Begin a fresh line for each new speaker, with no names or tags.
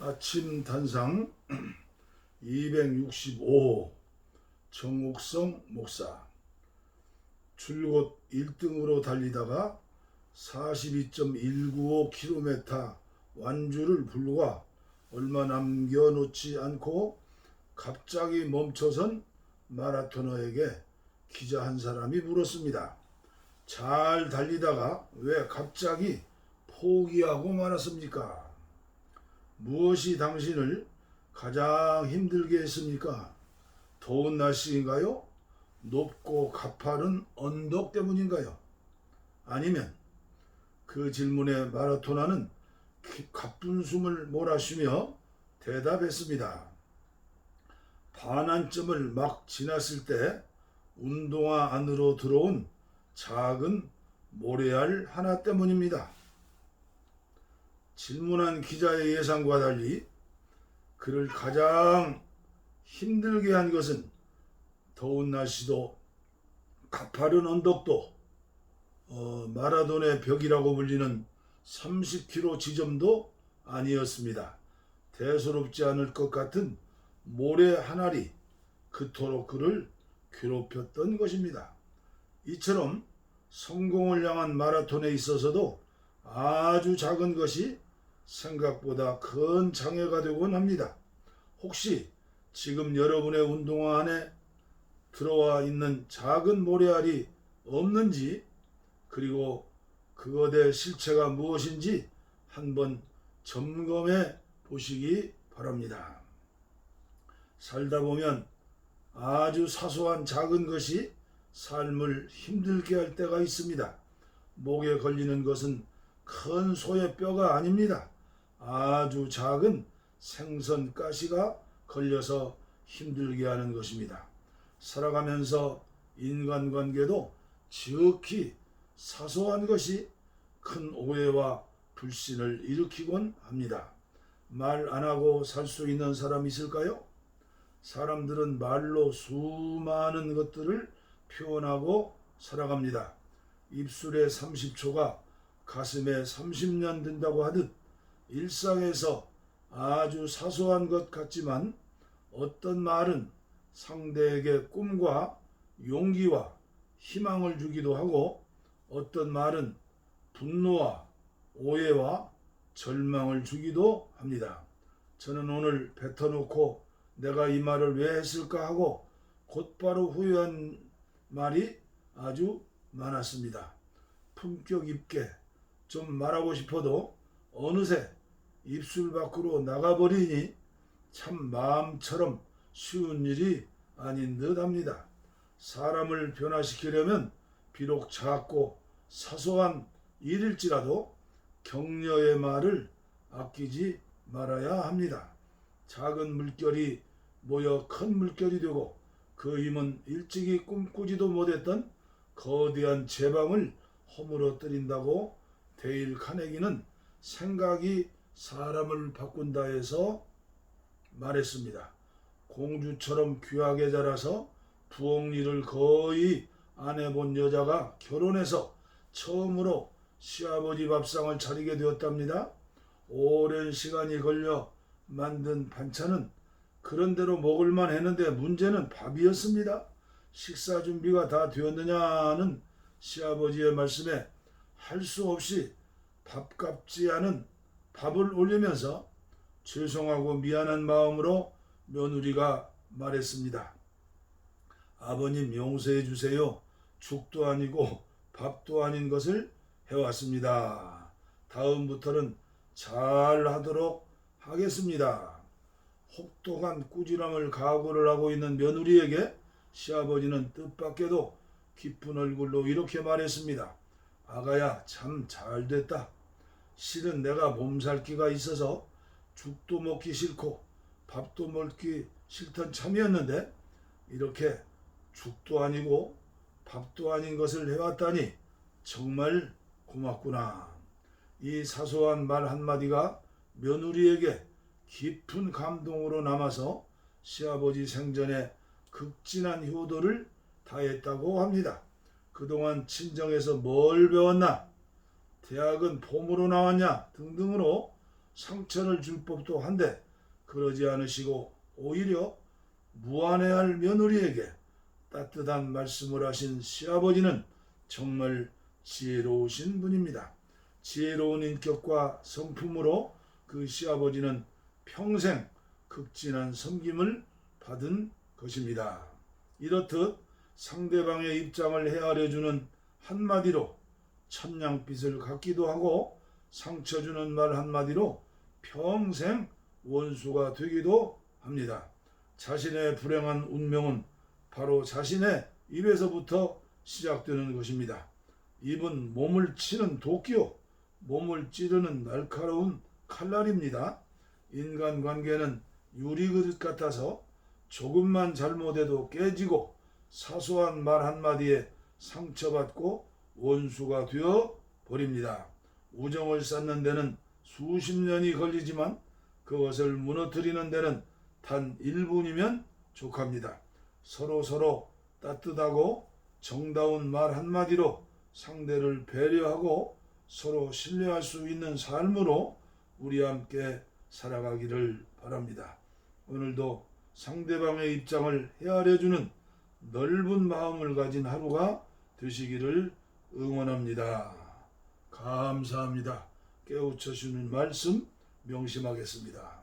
아침 단상 265호 정옥성 목사 줄곧 1등으로 달리다가 42.195km 완주를 불과 얼마 남겨놓지 않고 갑자기 멈춰선 마라토너에게 기자 한 사람이 물었습니다. 잘 달리다가 왜 갑자기 포기하고 말았습니까? 무엇이 당신을 가장 힘들게 했습니까? 더운 날씨인가요? 높고 가파른 언덕 때문인가요? 아니면 그 질문에 마라토나는 기- 가쁜 숨을 몰아쉬며 대답했습니다. 반환점을 막 지났을 때 운동화 안으로 들어온 작은 모래알 하나 때문입니다. 질문한 기자의 예상과 달리 그를 가장 힘들게 한 것은 더운 날씨도 가파른 언덕도 어, 마라돈의 벽이라고 불리는 30km 지점도 아니었습니다. 대수롭지 않을 것 같은 모래 한 알이 그토록 그를 괴롭혔던 것입니다. 이처럼 성공을 향한 마라톤에 있어서도 아주 작은 것이 생각보다 큰 장애가 되곤 합니다. 혹시 지금 여러분의 운동화 안에 들어와 있는 작은 모래알이 없는지 그리고 그것의 실체가 무엇인지 한번 점검해 보시기 바랍니다. 살다 보면 아주 사소한 작은 것이 삶을 힘들게 할 때가 있습니다. 목에 걸리는 것은 큰 소의 뼈가 아닙니다. 아주 작은 생선 가시가 걸려서 힘들게 하는 것입니다. 살아가면서 인간관계도 지극히 사소한 것이 큰 오해와 불신을 일으키곤 합니다. 말 안 하고 살 수 있는 사람 있을까요? 사람들은 말로 수많은 것들을 표현하고 살아갑니다. 입술에 30초가 가슴에 30년 든다고 하듯 일상에서 아주 사소한 것 같지만 어떤 말은 상대에게 꿈과 용기와 희망을 주기도 하고 어떤 말은 분노와 오해와 절망을 주기도 합니다. 저는 오늘 뱉어놓고 내가 이 말을 왜 했을까 하고 곧바로 후회한 말이 아주 많았습니다. 품격 있게 좀 말하고 싶어도 어느새 입술 밖으로 나가버리니 참 마음처럼 쉬운 일이 아닌 듯 합니다. 사람을 변화시키려면 비록 작고 사소한 일일지라도 격려의 말을 아끼지 말아야 합니다. 작은 물결이 모여 큰 물결이 되고 그 힘은 일찍이 꿈꾸지도 못했던 거대한 제방을 허물어뜨린다고 데일 카네기는 생각이 사람을 바꾼다 해서 말했습니다. 공주처럼 귀하게 자라서 부엌 일을 거의 안 해본 여자가 결혼해서 처음으로 시아버지 밥상을 차리게 되었답니다. 오랜 시간이 걸려 만든 반찬은 그런대로 먹을만 했는데 문제는 밥이었습니다. 식사 준비가 다 되었느냐는 시아버지의 말씀에 할 수 없이 밥값지 않은 밥을 올리면서 죄송하고 미안한 마음으로 며느리가 말했습니다. 아버님 용서해 주세요. 죽도 아니고 밥도 아닌 것을 해왔습니다. 다음부터는 잘 하도록 하겠습니다. 혹독한 꾸지람을 각오를 하고 있는 며느리에게 시아버지는 뜻밖에도 기쁜 얼굴로 이렇게 말했습니다. 아가야 참 잘 됐다. 실은 내가 몸살 기가 있어서 죽도 먹기 싫고 밥도 먹기 싫던 참이었는데 이렇게 죽도 아니고 밥도 아닌 것을 해왔다니 정말 고맙구나. 이 사소한 말 한마디가 며느리에게 깊은 감동으로 남아서 시아버지 생전에 극진한 효도를 다했다고 합니다. 그동안 친정에서 뭘 배웠나? 대학은 봄으로 나왔냐? 등등으로 상처를 줄 법도 한데 그러지 않으시고 오히려 무안해할 며느리에게 따뜻한 말씀을 하신 시아버지는 정말 지혜로우신 분입니다. 지혜로운 인격과 성품으로 그 시아버지는 평생 극진한 섬김을 받은 것입니다. 이렇듯 상대방의 입장을 헤아려주는 한마디로 천냥빚을 갚기도 하고 상처 주는 말 한마디로 평생 원수가 되기도 합니다. 자신의 불행한 운명은 바로 자신의 입에서부터 시작되는 것입니다. 입은 몸을 치는 도끼요, 몸을 찌르는 날카로운 칼날입니다. 인간 관계는 유리그릇 같아서 조금만 잘못해도 깨지고 사소한 말 한마디에 상처받고 원수가 되어 버립니다. 우정을 쌓는 데는 수십 년이 걸리지만 그것을 무너뜨리는 데는 단 1분이면 족합니다. 서로 서로 따뜻하고 정다운 말 한마디로 상대를 배려하고 서로 신뢰할 수 있는 삶으로 우리 함께 살아가기를 바랍니다. 오늘도 상대방의 입장을 헤아려주는 넓은 마음을 가진 하루가 되시기를 응원합니다. 감사합니다. 깨우쳐 주는 말씀 명심하겠습니다.